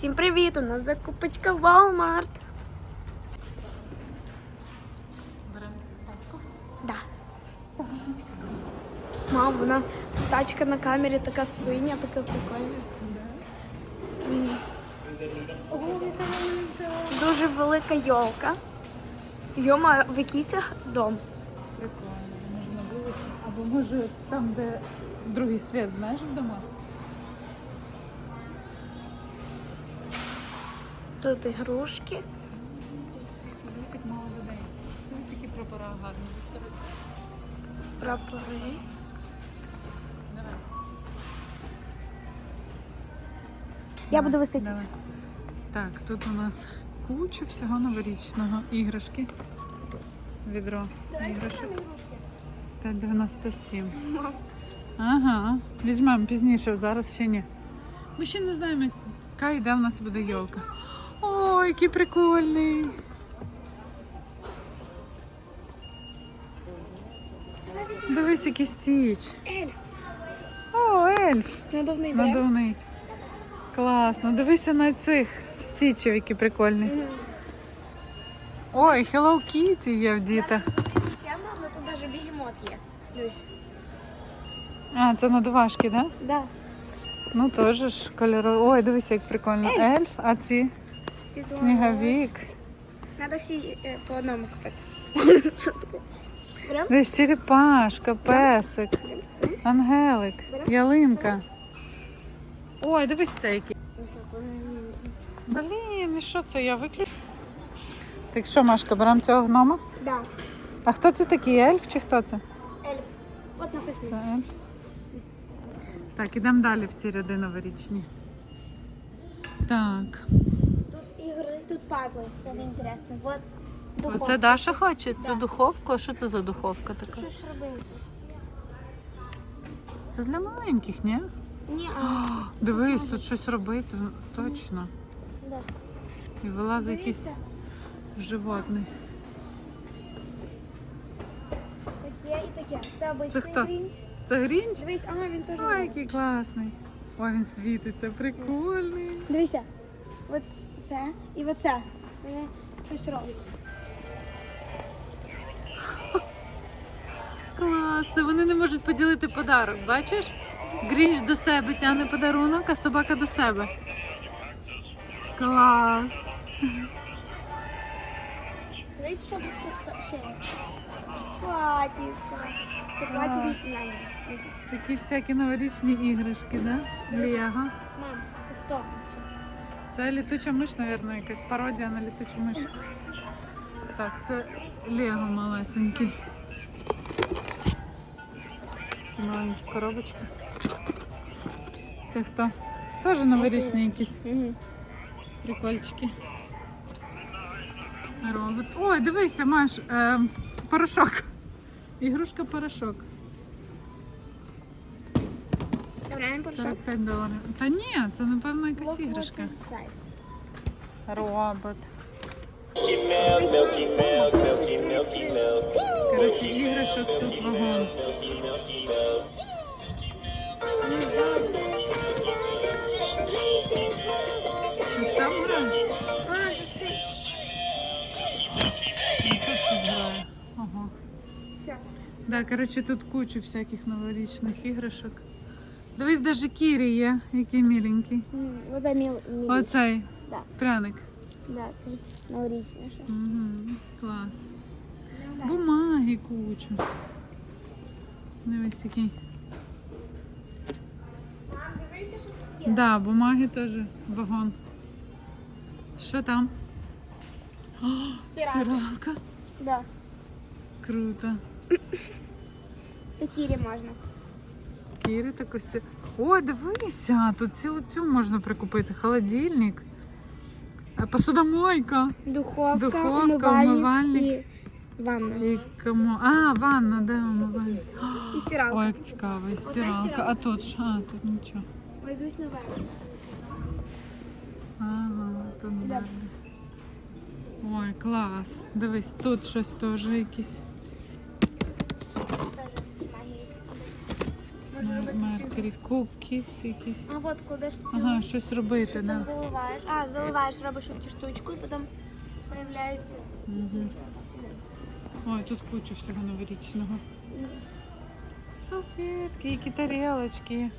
Всім привіт! У нас закупочка Walmart. Беремо тачку. Да. Мам, вона тачка на камері така синя, така прикольна. Дуже велика йолка. Йома, в який це дом? Прикольно. Може на вулиці. Або може там, де другий світ, знаєш, в домах? Тут ігрушки. Дивись, як мало людей. Дивись, які прапора гарні. Прапори. Давай. Я буду вести. Давай. Так, тут у нас куча всього новорічного. Іграшки. Відро іграшок. Та 97. Ага. Візьмемо пізніше, зараз ще ні. Ми ще не знаємо, яка йде в нас буде йолка. Який прикольний. Дивись, який стіч. Ельф. О, ельф. Надувний. Надувний. Класно. Дивися на цих стічів, які прикольні. Мгм. Ой, Hello Kitty є в дітях. Чемно, але тут навіть бігемот є. Дивись. А, це надувашки, так? Да? Да. Ну теж ж кольорові. Ой, дивися, як прикольно. Ельф, а ці Сніговік. Надо всі е, по одному купити. Десь черепашка, песик, ангелик, ялинка. Ой, дивись це який. Блін, і що це? Я виключу. Так що, Машка, беремо цього гнома? Да. А хто це такий? Ельф чи хто це? Ельф. От Це ельф. Так, ідемо далі в ці ряди новорічні. Так. Ігри, тут пазли. Це не інтересно. Вот духовка. Оце Даша хоче? Це Да. духовка? Що це за духовка така? Щось робити. Це для маленьких, ні? Ні, а Дивись, тут щось робити, точно. да. І вилазить якийсь Дивіться. животний. таке і таке. Це обичний хто? грінч. Це грінч? Дивись, ага, він теж. Ой, який класний. Ой, він світиться, прикольний. Дивися. От це і оце. Вони щось роблять. Клас, це вони не можуть поділити подарок, бачиш? Грінч до себе тягне подарунок, а собака до себе. Клас. Дивись, що тут ще. Платівка. Це мене. Такі всякі новорічні іграшки, да? Лего. Мам, це хто? Це літуча миш, мабуть, якась пародія на літучу миш. Так, це Лего малесенький. Такі маленькі коробочки. Це хто? Теж новорічні якісь прикольчики. Робот. Ой, дивися, Маш, е, порошок. Ігрушка порошок. Реально порошок? 45 доларів. Та ні, це напевно якась іграшка. Робот. Коротше, іграшок тут вагон. Щось там грає? А, це. І тут щось грає. Ага. Все. Да, коротше, тут куча всяких новорічних іграшок. Дивись, навіть Кірі є, який міленький. М, Оце міл. міл. Оцей Да. пряник. Да, цей новорічніше. Угу, клас. Бумаги кучу. Дивись, який. Мам, дивися, що тут. Да, бумаги теж вагон. Що там? О, Стиралка. стиралка. Да. Круто. Це кірі можна. Кіри таку сти... О, дивися, тут цілу цю можна прикупити. Холодильник. Е, Посудомойка. Духовка, Духовка, умивальник, умивальник. і ванна. І кому. А, ванна, де умивальник? І стиралка. Ой, як цікаво, і стиралка. А тут ж? А, тут нічого. Ой, йдуть наверх. Ага, тут. Ой, клас. Дивись, тут щось теж якісь Бейкері, кукіс якісь. А от кладеш цю. Ага, щось робити, да. там заливаєш? А, заливаєш, робиш цю штучку і потім появляється. Угу. Ой, тут куча всього новорічного. Салфетки, які тарелочки. Мам,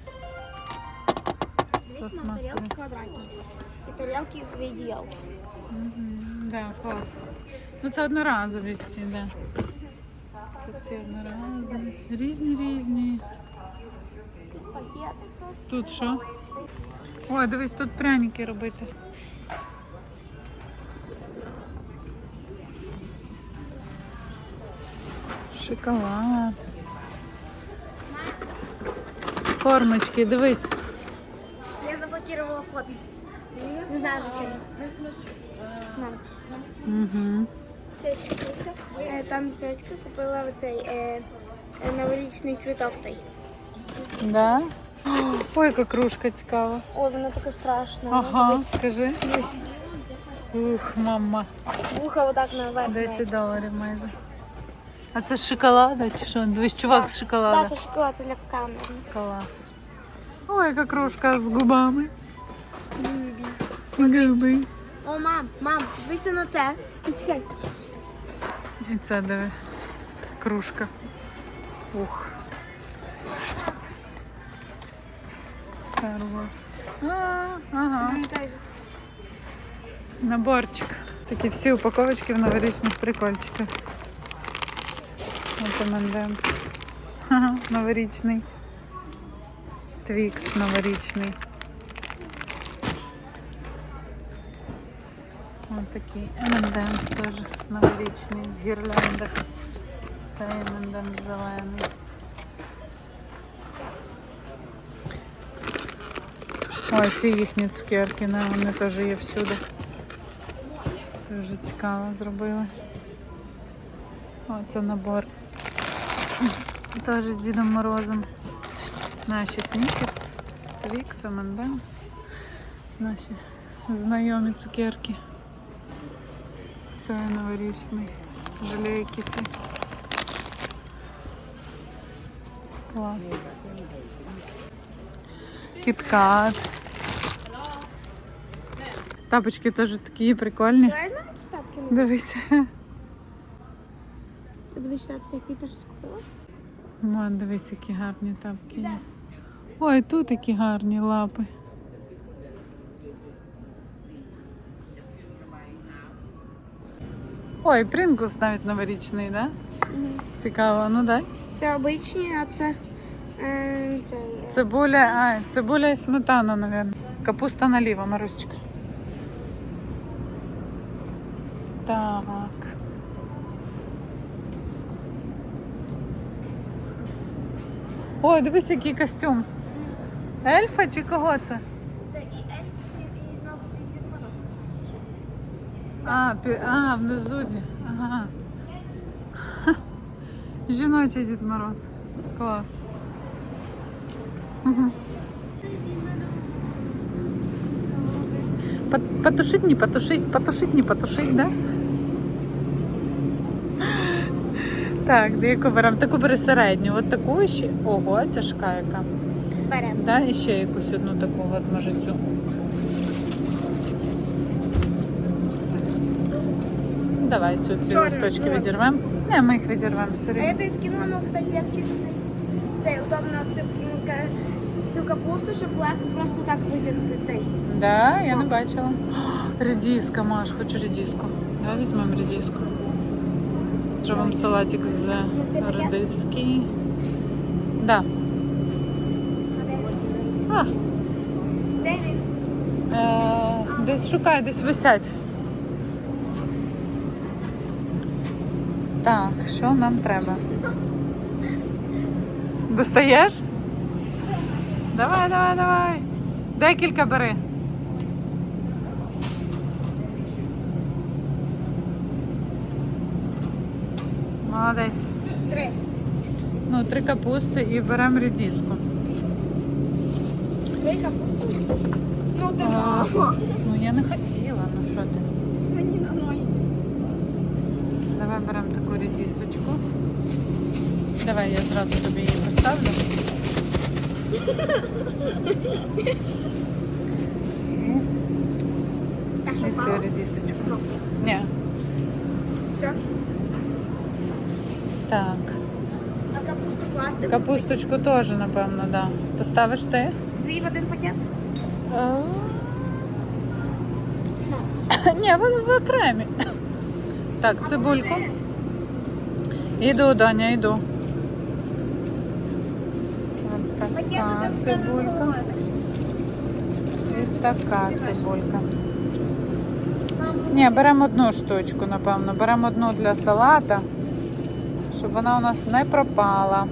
Пластмасові. тарілки квадратні. І тарілки в ідеал. Мгм, Да, клас. Ну це одноразові всі, да. Це всі одноразові. Різні різні. Тут що? Ой, дивись, тут пряники робити. Шоколад. Формочки, дивись. Я заблокировала вход. Не знаю зачем. Угу. там тетя купила оцей е, е, новорічний цвіток той. Да? Ой, яка кружка цікава. Ой, вона така страшна. Ага, скажи. Дивись, Ух, мама. вуха отак наверх. 10 доларів майже. А це з шоколада чи що? Дивись, чувак з Так, шоколада. це шоколад це для камери. Клас. Ой, яка кружка з губами. Губи. О, мам, мам, дивися на це. Чекай. І це диви. Кружка. Ух. Wars. А, ага. Наборчик. Такі всі упаковочки в новорічних прикольчиках. M&M's. Ага, новорічний. Твікс новорічний. Ось такий M&M's теж новорічний в гірляндах. Це M&M's зелений. Ой, ці їхні цукерки, не, вони теж є всюди. Дуже цікаво зробили. О, це набор. Теж з Дідом Морозом. Наші снікерс, Твікс, M&M. Наші знайомі цукерки. Це новорічний. Жалейки ці. Клас. Кіткат. Тапочки теж такі прикольні. Давай на якісь тапки. Дивися. Це буде читатися, як Віта щось купила? Ман, дивись, які гарні тапки є. Ой, тут які гарні лапи. Ой, Принглс навіть новорічний, да? Цікаво, ну дай. Це обичні, а це. Е, це Цибуля, а, цибуля і сметана, мабуть. Капуста наліво, Марусечка. Так. Ой, дивись, який костюм. Ельфа чи кого це? Це і Ельф, і знову Дід Мороз. А, пі... а внизу. ді- Ага. Жіночий Дід Мороз. Клас. Угу. Потушить, не потушить, потушить, не потушить, да? Так, де яку беремо? Таку бери середню. От таку ще. Ого, тяжка яка. Беремо. Да? І ще якусь одну таку, от може цю. Давай цю ці листочки ну. відірвемо. Не, ми їх відірвемо все А я рівно. тобі скинула, ну, кстати, як чистити. Цей удобно цю, ну, ка- цю капусту, щоб легко просто так витягнути цей. Да, я не бачила. Редіска, Маш, хочу редіску. Давай візьмемо редіску. Зробимо салатик з редиски. Да. А, е, десь шукай, десь висять. Так, що нам треба? Достаєш? Давай, давай, давай. Декілька бери. Молодець. Три. Ну, три капусти і беремо редиску. Три капусти. Ну, ти А. мама. Ну я не хотіла, ну що ти? Мені на ноги. Давай беремо таку редисочку. Давай я зразу тобі її поставлю. Так, що І цю мало? редисочку. Ні. Все. Так. А капусту класти? Капусточку теж, напевно, да. То ставиш ти? Дві в один пакет? Ні, вони в окремі. Так, цибульку. Іду, Доня, йду. Така цибулька. І така цибулька. Ні, беремо одну штучку, напевно. Беремо одну для салата, щоб вона у нас не пропала.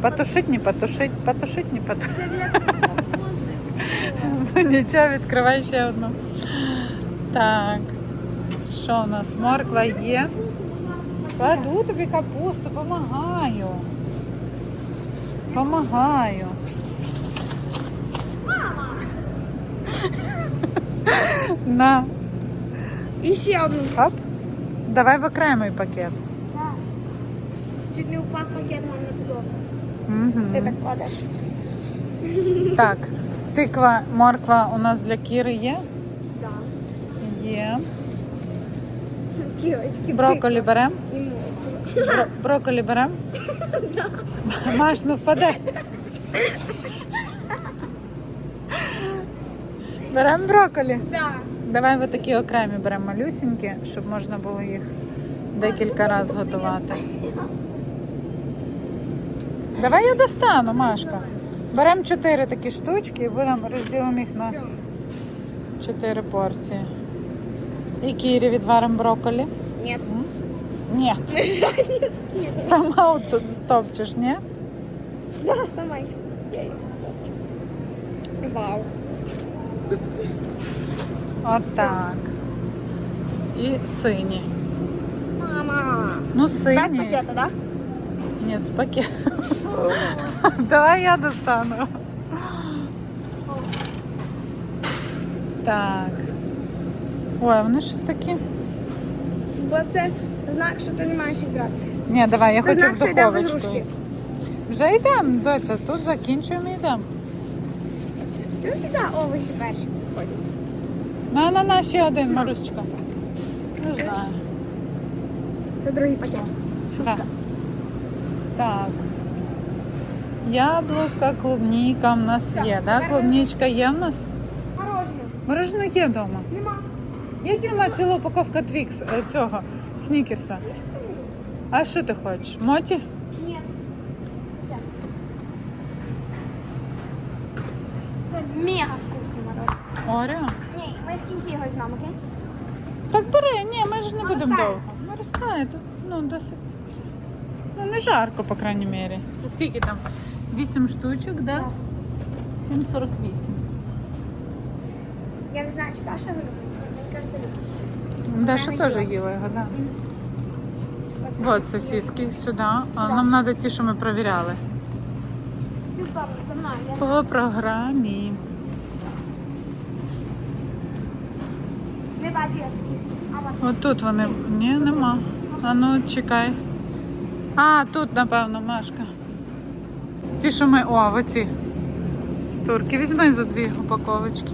Потушить, не потушить, потушить, не потушить. Ну, Нічого, відкривай ще одну. Так. Що у нас? Морква є. Кладу тобі капусту, помагаю. Помагаю. На. І ще одну. Оп. Давай в окремий пакет. Так. Чуть не упав пакет туди. Угу. Ти так кладеш. Так, тиква, морква у нас для Кіри є? Так. Є. Ківочки. Брокколі морква. Бро- брокколі беремо? Маш, ну впаде. Беремо брокколі. Так. Давай ви такі окремі беремо малюсінькі, щоб можна було їх декілька разів готувати. Давай я достану, Машка. Беремо чотири такі штучки і будемо розділимо їх на чотири порції. І Кірі відваримо брокколі. Ні. Ні. Сама от тут стопчеш, ні? Да, сама їх. Я їх Вау. Отак. І сині. Мама. Ну, Без сині. пакета, да? Ні, з пакету. Давай я достану. Так. Ой, а вони щось такі. Бо це знак, що ти не маєш їх брати. Ні, давай, я Це хочу знак, в що йдемо в духовочку. ігрушки. Вже йдемо, доця, тут закінчуємо і йдемо. Ну, сюди овочі перші ходять. На, на, на, ще один, Марусечка. Не знаю. Це другий пакет. Так. Так. Яблука, клубніка в нас є, так? Клубнічка є в нас? Морожене. Мороженое є вдома. Нема. Як нема ціла упаковка твікс е, цього снікерса? А що ти хочеш? Моті? Ні. Це. Це мега вкусне морожене. Оріо? Візьмемо, окей? Так бери, ні, ми ж не будемо довго. Наростає тут, ну досить. Ну не жарко, по крайній мірі. Це скільки там? 8 штучок, да? Так. 7,48. Я не знаю, чи Даша любить. Мені кажеться, любить. Даша теж їла. його, так. Да. Вот сосиски сюди. А нам треба ті, що ми. Я- По програмі. Не бачу я сосиски. А вас? От тут вони. Ні, нема. А ну, чекай. А, тут, напевно, Машка. Ті, що ми. О, оці. Турки. Візьми за дві упаковочки.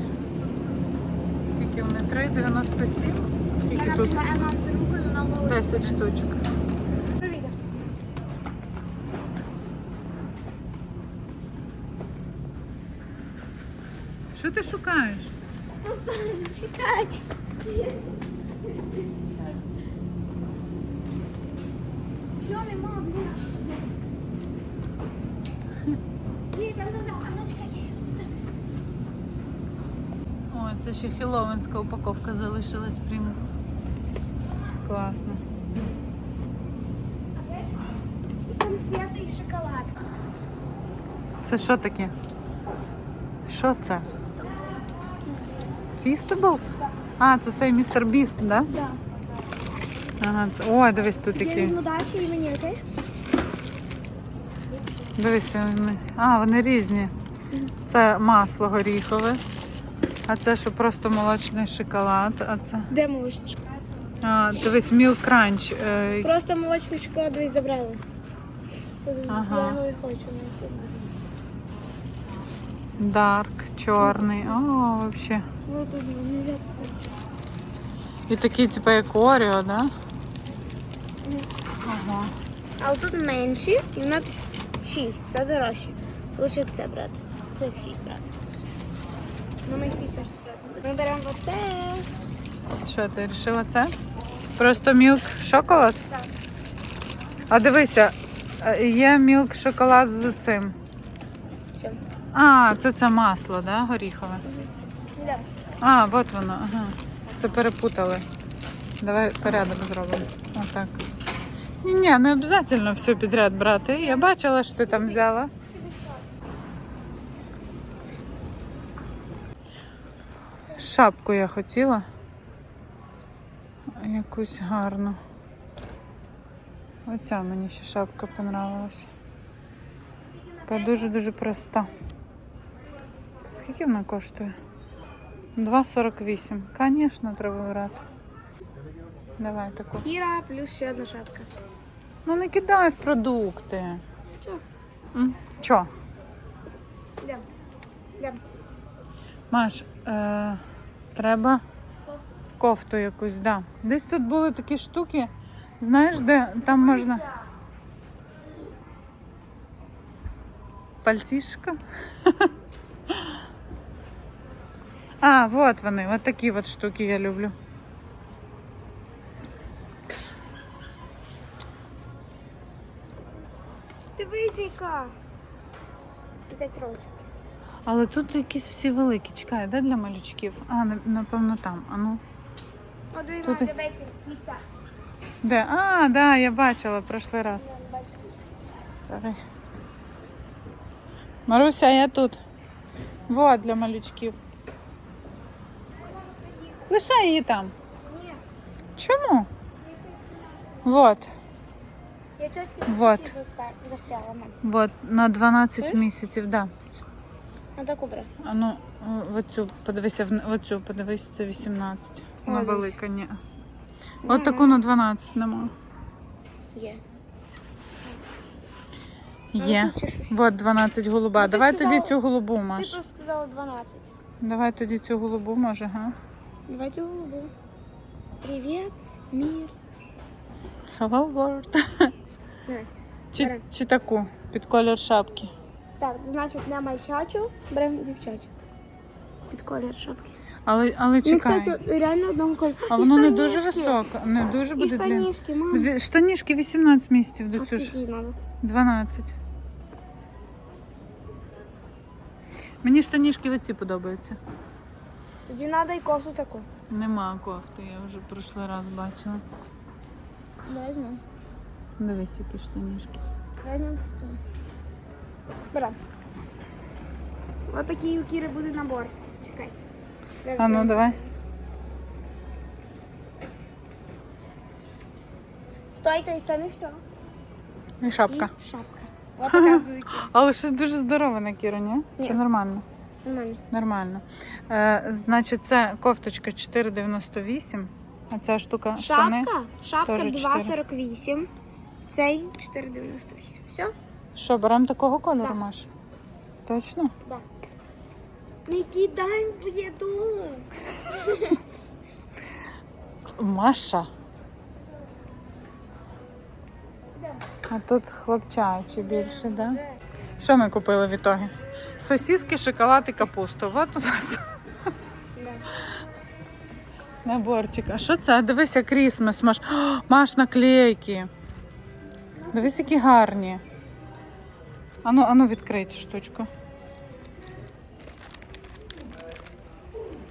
Скільки вони? 3,97. Скільки тут? тримає нам за руку, і вона мовить. 10 штучок. Привіт. Що ти шукаєш? Чекай. Все, нема, блін. Ні, там чекай, зараз поставлю. О, це ще хеллоуінська упаковка залишилась Pringles. Класно. Конфети, і шоколад. Це що таке? Що це? Фістеблс? А, це цей містер Біст, так? Да? Так. Ага, це... Ой, дивись тут такі. і мені, окей? Дивись, вони. А, вони різні. Це масло горіхове. А це що просто молочний шоколад. А це. Де молочний шоколад? А, дивись, Crunch. Е, Просто молочний шоколад десь забрали. Ага. Я його і хочу знайти. Дарк, чорний. О, взагалі. Тут. І такий, типу, як Оріо, да? Ага. А отут менші, і на 6. Це дорожче. Лучше це брати. Це 6 брати. Ну ми 6 теж брати. Ми беремо оце. Що, ти вирішила це? Просто мілк шоколад? Так. А дивися, е, є мілк шоколад з цим. А, це це масло, да? Горіхове. Да. А, от воно, ага. Це перепутали. Давай порядок зробимо. Отак. Ні, ні, не обов'язково все підряд брати. Я бачила, що ти там взяла. Шапку я хотіла. Якусь гарну. Оця мені ще шапка понравилась. Така дуже-дуже проста. Скільки вона коштує? 2,48. Звісно, треба брати. Давай таку. Кіра плюс ще одна шапка. Ну не кидай в продукти. Чо? М? Чо? Йдемо. Йдемо. Маш, е, треба кофту якусь, да. Десь тут були такі штуки. Знаєш, де там можна. Пальтішка? А, вот вони, от такі от штуки я люблю. Дивись, яка. 5 років. Але тут якісь всі великі. Чекай, де для малючків? А, напевно, там. А ну. О, диви, Тут місця. Де? А, да, я бачила прошлий раз. Sorry. Маруся, я тут. Вот для малючків. Лишай її там. Ні. Чому? Вот, Я чотки Вот. застряла. вот, на 12 Чуєш? місяців, да. А таку бери. А ну, в оцю, подивися, в оцю, подивись, це 18. Вона Молодець. велика, ні. От таку на 12 нема. Є. Є. Ну, щось? Вот 12 голуба. Ну, ти Давай сказала- тоді цю голубу, Ти Маш. просто сказала 12. Давай тоді цю голубу, може, га? Давайте голубу. Привіт, мір. Hello world. Чи, таку під колір шапки. Так, значить не мальчачу, беремо дівчачу. Під колір шапки. Але, але Ну, чекай. кстати, реально одного кольору. а І воно не дуже штанішки. високе, не дуже І буде длинне. штанішки, мам. Дві- Штанішки 18 місяців до А ж. скільки надо? 12. Мені штанішки оці подобаються. Тоді треба і кофту таку. Нема кофти, я вже прошлий раз бачила. Візьмемо. Дивись, які штанішки. Візьмемо цю. Беремо. Ось такий у Кіри буде набор. Чекай. Зараз А ну давай. Стойте, і це не все. І шапка. І шапка. Ось така буде Але щось дуже здорове на Кіру, ні? Чи Ні. нормально? Нормально. Нормально. Е, значить, це кофточка 4,98, а ця штука штани. Шапка? Шапка Теж 2,48. Цей 4,98. Все? Що, беремо такого кольору, Так. Маш? Точно? Да. Не кидай в еду. Маша. А тут хлопчачі більше, да? Що ми купили в ітогі? Сосиски, шоколад і капусту. Вот у нас наборчик. А що це? Дивися, Крісмас, Маш. О, Маш наклейки. Дивись, які гарні. Ану, ану, відкрий штучку.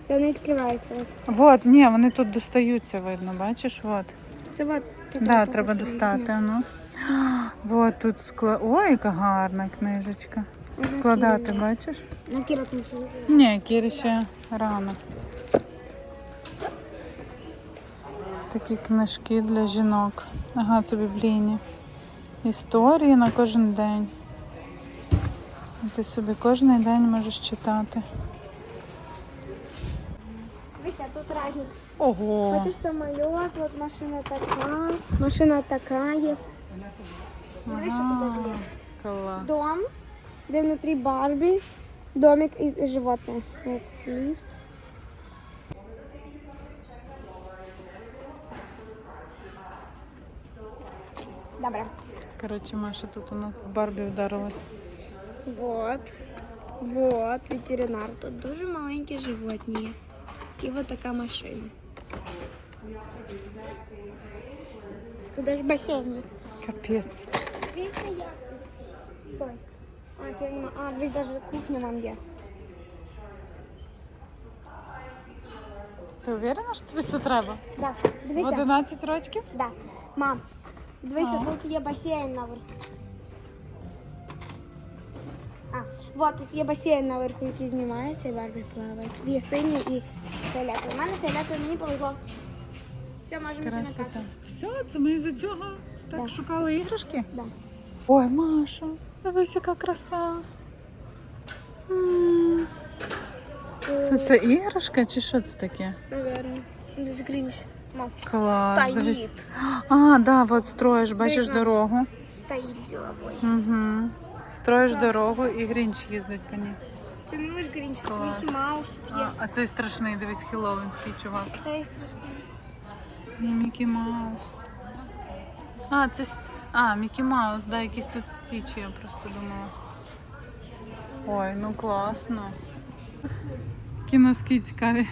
Це не відкривається. от. Вот, ні, вони тут достаються, видно, бачиш? Вот. Це от така Да, треба достати. Ану. Вот тут скла... Ой, яка гарна книжечка. Складати, бачиш? Ну, Кіра там ще не. Ні, Кірі ще рано. Такі книжки для жінок. Ага, це біблійні. Історії на кожен день. І Ти собі кожен день можеш читати. Дивися, тут різні. Ого! Бачиш самоліт, от машина така, машина така є. Дивись, що тут даже є. Клас. Дом, де внутрі Барбі, домик і животне. От, ліфт. Добре. Коротше, Маша тут у нас в Барбі вдарилась. Вот. Вот, ветеринар. Тут дуже маленькі животні. є. І от така машина. Тут даже басейн є. Капець. Дивіться, як тут. Стой. А, це нема. А, дивись, даже кухня вам є. Ти уверена, що тобі це треба? Да. В Дивіться. 11 років? Да. Мам, дивися, тут є басейн наверху. А, вот тут є басейн наверху, який знімається і Барбі плаває. Тут є синій і фіолетовий. У мене фіолетовий, мені повезло. Все, можемо йти на Красота. касу. Все, це ми із-за цього так шукали іграшки? Да. Ой, Маша, дивись, яка краса. М. Це, це іграшка чи що це таке? Наверное. Десь грінч. Мам, Клас. Стоїть. Дивись. А, да, от строїш, бачиш Дивись, дорогу. стоїть діловой. Угу. Строїш дорогу і Грінч їздить по ній. Це не лише грінч, це Клас. Мікі Маус тут А, є. а цей страшний, дивись, хіловінський чувак. Це страшний. Мікі Маус. А, це. с- А, Мікі Маус, да, якісь тут стічі, я просто думала. Ой, ну класно. Кіноски цікаві.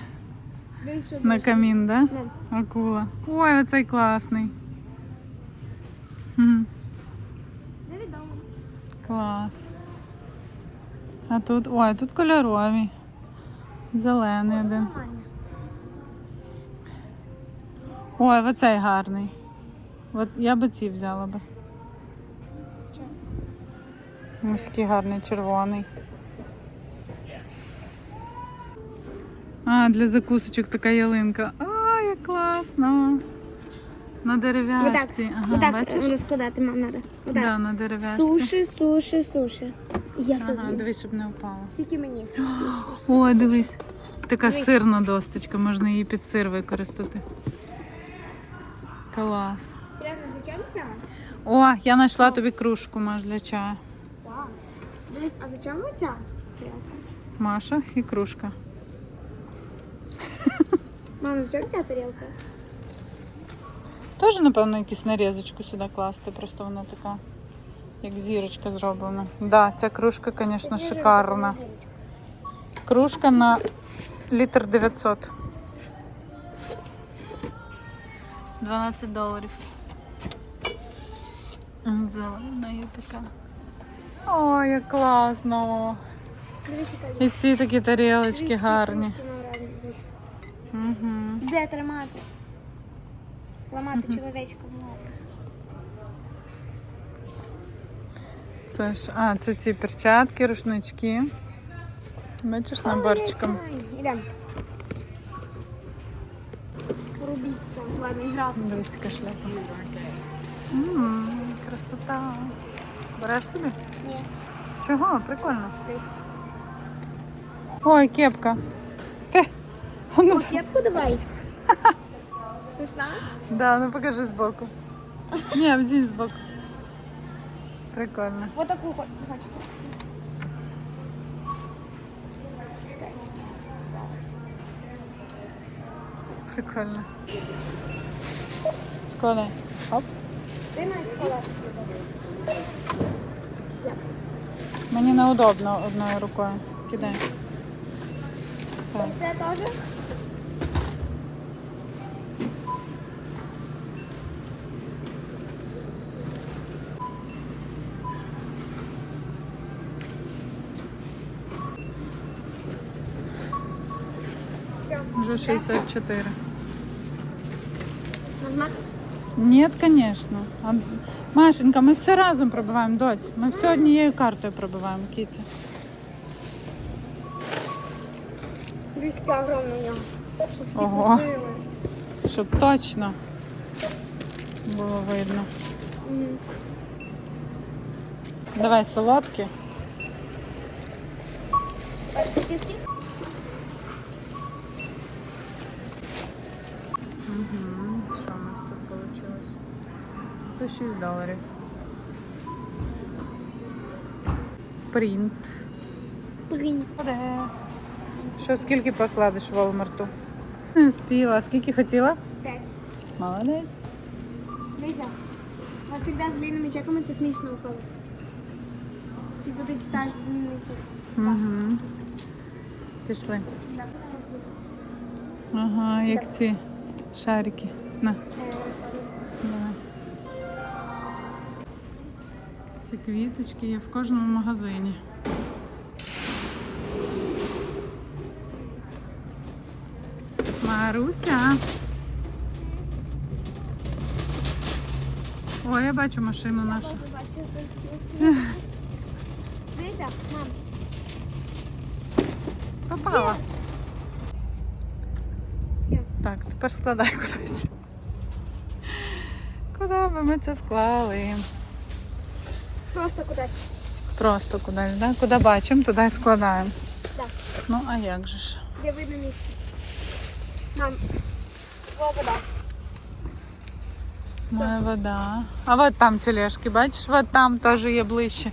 На камін, да? Акула. Ой, оцей класний. Невідомо. клас. А тут, ой, тут кольорові. Зелений один. Ой, оцей гарний. От я би ці взяла би. Ось такий гарний червоний. А, для закусочок така ялинка. А, як класно. На Вот так, дерев'яшці. Ага, вот так бачиш? розкладати мам надо. Вот. Да, на дерев'яшці. Суші, суші, суші. Я все Ага, з'їм. дивись, щоб не впало. Тільки мені. Ой, дивись. Така Дивись. сирна досточка, можна її під сир використати. Клас. О, я знайшла тобі кружку, Маш, для чаю. Вау. Дивись, а зачем ця? Маша і кружка. Мам, зачем ця тарілка? Теж, напевно, якусь нарізочку сюди класти, просто вона така, як зірочка зроблена. Да, ця кружка, звісно, шикарна. Кружка на літр 900. 12 доларів. Зелена є така. Ой, як класно. І ці такі тарілочки гарні. Угу. Де тримати? Ламати чоловічку. Це ж, а, це ці перчатки, рушнички. Бачиш, наборчиком. Ідемо. Рубіться. Ладно, грати. Дивись, яка шляпа. Ммм, красота. Береш собі? Ні. Чого? Прикольно. Ой, кепка. Ти. А Ну, Кепку давай. Смішна? да, ну покажи збоку. Ні, вдінь збоку. Прикольно. Вот таку хо- хочу. Прикольно. Складай. Оп. Ти маєш. Дякую. Мені неудобно одною рукою. Кидай. Так. Це теж? Уже 64. Нажмати? Нет, конечно. Машенька, ми все разом пробиваємо, доць. Ми все однією картою пробиваємо, Кіті. У нього. Щоб всі Ого. купили. Щоб точно було видно. Мгм. Давай солодкі. А сосиски? Угу. Що у нас тут вийшло? 106 доларів. принт. Принт. Що скільки покладеш Волмарту? Не встигла. Скільки хотіла? П'ять. Молодець. Дивися. А завжди з длинними чеками це смішно виходить. Ти читаєш длинний чек. Угу. Пішли. Ага, як ці шарики. На, Ці квіточки є в кожному магазині. Маруся. Ой, я бачу машину нашу. Дивися, мам. Попала. Так, тепер складай кудись. Куди би ми це склали? Просто кудись. Просто кудись, да? Куди бачимо, туди і складаємо. Так. Ну, а як же ж? Де видно місце. Мам. Во вода. Моя вода. А от там тележки, бачиш? От там теж є ближче.